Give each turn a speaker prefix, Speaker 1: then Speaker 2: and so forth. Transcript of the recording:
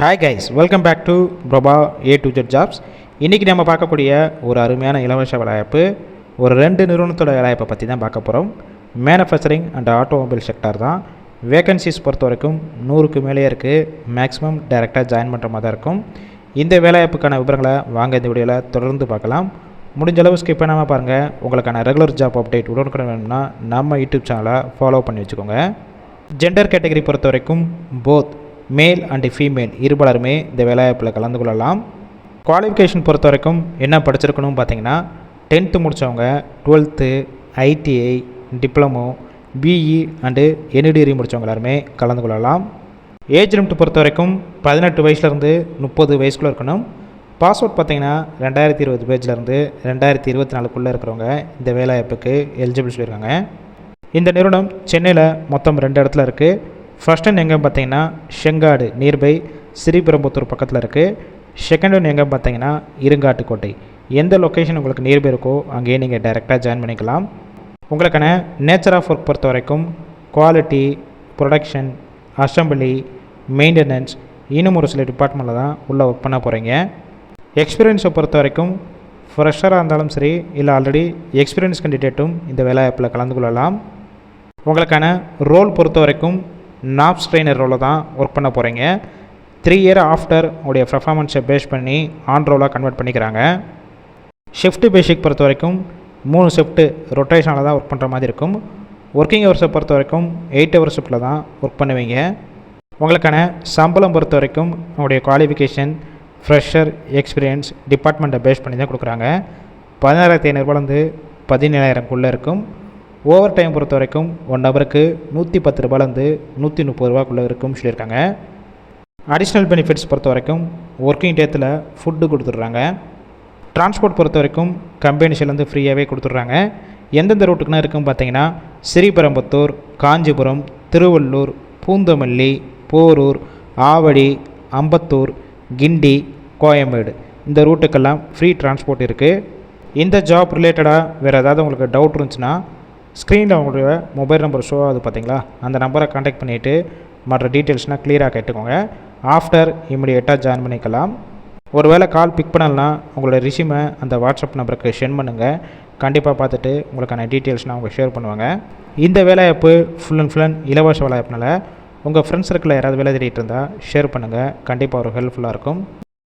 Speaker 1: Hi guys welcome back to Prabha A to Z jobs இன்றைக்கி நம்ம பார்க்கக்கூடிய ஒரு அருமையான இலவச வேலைவாய்ப்பு ஒரு ரெண்டு நிறுவனத்தோட வேலைவாய்ப்பை பற்றி தான் பார்க்க போகிறோம் மேனுஃபேக்சரிங் அண்ட் ஆட்டோமொபைல் செக்டார் தான். வேகன்சிஸ் பொறுத்த வரைக்கும் நூறுக்கு மேலே இருக்குது மேக்ஸிமம் டைரெக்டாக ஜாயின் பண்ணுற மாதிரி தான் இருக்கும். இந்த வேலைவாய்ப்புக்கான விவரங்களை வாங்க இந்த வீடியோவில் தொடர்ந்து பார்க்கலாம். முடிஞ்ச அளவு ஸ்கிப் பண்ணாமல் பாருங்கள் உங்களுக்கான ரெகுலர் ஜாப் அப்டேட் உடனுக்குடன் வேணும்னா நம்ம யூடியூப் சேனலை ஃபாலோ பண்ணி வச்சுக்கோங்க. ஜெண்டர் கேட்டகரி பொறுத்த வரைக்கும் போத் மேல் அண்டு ஃபீமேல் இருபலருமே இந்த வேலைவாய்ப்பில் கலந்து கொள்ளலாம். குவாலிஃபிகேஷன் பொறுத்த வரைக்கும் என்ன படிச்சிருக்கணும் பார்த்தீங்கன்னா டென்த்து முடித்தவங்க twelfth ITI diploma BE and any degree முடித்தவங்க எல்லாருமே கலந்து கொள்ளலாம். ஏஜ் லிமிட் பொறுத்த வரைக்கும் பதினெட்டு வயசுலேருந்து முப்பது வயசுக்குள்ளே இருக்கணும். பாஸ்வேர்ட் பார்த்தீங்கன்னா ரெண்டாயிரத்தி இருபது பேஜ்லேருந்து ரெண்டாயிரத்தி இருபத்தி நாலுக்குள்ளே இருக்கிறவங்க இந்த வேலைவாய்ப்புக்கு எலிஜிபிள் சொல்லியிருக்காங்க. இந்த நிறுவனம் சென்னையில் மொத்தம் ரெண்டு இடத்துல இருக்குது ஃபர்ஸ்ட் ஒன் எங்கே பார்த்தீங்கன்னா செங்காடு நியர்பை ஸ்ரீபெரும்புத்தூர் பக்கத்தில் இருக்குது செகண்ட் ஒன் எங்கே பார்த்தீங்கன்னா இருங்காட்டுக்கோட்டை எந்த லொக்கேஷன் உங்களுக்கு நியர்பை இருக்கோ அங்கேயே நீங்கள் டைரெக்டாக ஜாயின் பண்ணிக்கலாம். உங்களுக்கான நேச்சர் ஆஃப் ஒர்க் பொறுத்த வரைக்கும் குவாலிட்டி ப்ரொடக்ஷன் அசம்பிளி மெயின்டெனன்ஸ் இன்னும் ஒரு சில டிபார்ட்மெண்ட்டில் தான் உள்ளே ஒர்க் பண்ண போகிறீங்க எக்ஸ்பீரியன்ஸை பொறுத்த வரைக்கும் ஃப்ரெஷராக இருந்தாலும் சரி இல்லை ஆல்ரெடி எக்ஸ்பீரியன்ஸ் கேண்டிடேட்டும் இந்த வேலை ஆப்பில் கலந்து கொள்ளலாம். உங்களுக்கான ரோல் பொறுத்த வரைக்கும் நாப்ஸ் ட்ரெயினர் ரோலை தான் ஒர்க் பண்ண போகிறீங்க த்ரீ இயர் ஆஃப்டர் உங்களுடைய பர்ஃபார்மன்ஸை பேஸ் பண்ணி ஆன் ரோலாக கன்வெர்ட் பண்ணிக்கிறாங்க. ஷிஃப்ட் பேசிக் பொறுத்த வரைக்கும் மூணு ஷிஃப்ட்டு ரொட்டேஷனில் தான் ஒர்க் பண்ணுற மாதிரி இருக்கும். ஒர்க்கிங் ஹவர்ஸை பொறுத்த வரைக்கும் எயிட் ஹவர் ஷிஃப்ட்டில் தான் ஒர்க் பண்ணுவீங்க. உங்களுக்கான சம்பளம் பொறுத்த வரைக்கும் உங்களுடைய குவாலிஃபிகேஷன் ஃப்ரெஷர் எக்ஸ்பீரியன்ஸ் டிபார்ட்மெண்ட்டை பேஸ் பண்ணி தான் கொடுக்குறாங்க. பதினாறாயிரத்தி ஐநூறுபாலேருந்து பதினேழாயிரம்குள்ளே இருக்கும். ஓவர் டைம் பொறுத்த வரைக்கும் ஒன் ஹவருக்கு நூற்றி பத்து ரூபாயிலேருந்து நூற்றி முப்பது ரூபாக்குள்ளே இருக்கும்னு சொல்லியிருக்காங்க. அடிஷ்னல் பெனிஃபிட்ஸ் பொறுத்த வரைக்கும் ஒர்க்கிங் டேத்தில் ஃபுட்டு கொடுத்துட்றாங்க. டிரான்ஸ்போர்ட் பொறுத்த வரைக்கும் கம்பெனிஸ்லேருந்து ஃப்ரீயாகவே கொடுத்துட்றாங்க. எந்தெந்த ரூட்டுக்குனா இருக்குன்னு பார்த்தீங்கன்னா ஸ்ரீபெரம்பத்தூர் காஞ்சிபுரம் திருவள்ளூர் பூந்தமல்லி போரூர் ஆவடி அம்பத்தூர் கிண்டி கோயம்பேடு. இந்த ரூட்டுக்கெல்லாம் ஃப்ரீ டிரான்ஸ்போர்ட் இருக்குது இந்த ஜாப் ரிலேட்டடாக வேறு ஏதாவது உங்களுக்கு டவுட் இருந்துச்சுன்னா ஸ்க்ரீனில் அவங்களுடைய மொபைல் நம்பர் ஷோ ஆகுது பார்த்தீங்களா? அந்த நம்பரை காண்டாக்ட் பண்ணிவிட்டு மற்ற டீட்டெயில்ஸ்னால் க்ளியராக கேட்டுக்கோங்க. ஆஃப்டர் இமிடியேட்டாக ஜாயின் பண்ணிக்கலாம். ஒருவேளை கால் பிக் பண்ணலன்னா உங்களோட ரிசியூமை அந்த வாட்ஸ்அப் நம்பருக்கு சென்ட் பண்ணுங்கள் கண்டிப்பாக பார்த்துட்டு உங்களுக்கான டீட்டெயில்ஸ்னால் அவங்க ஷேர் பண்ணுவாங்க. இந்த வேலைவாய்ப்பு ஃபுல் அண்ட் ஃபுல் அண்ட் இலவச வேலைவாய்ப்புனால உங்கள் ஃப்ரெண்ட்ஸ் சர்க்கிளில் யாராவது வேலை தேடிட்டு இருந்தால் ஷேர் பண்ணுங்கள் கண்டிப்பாக ஒரு ஹெல்ப்ஃபுல்லாக இருக்கும்.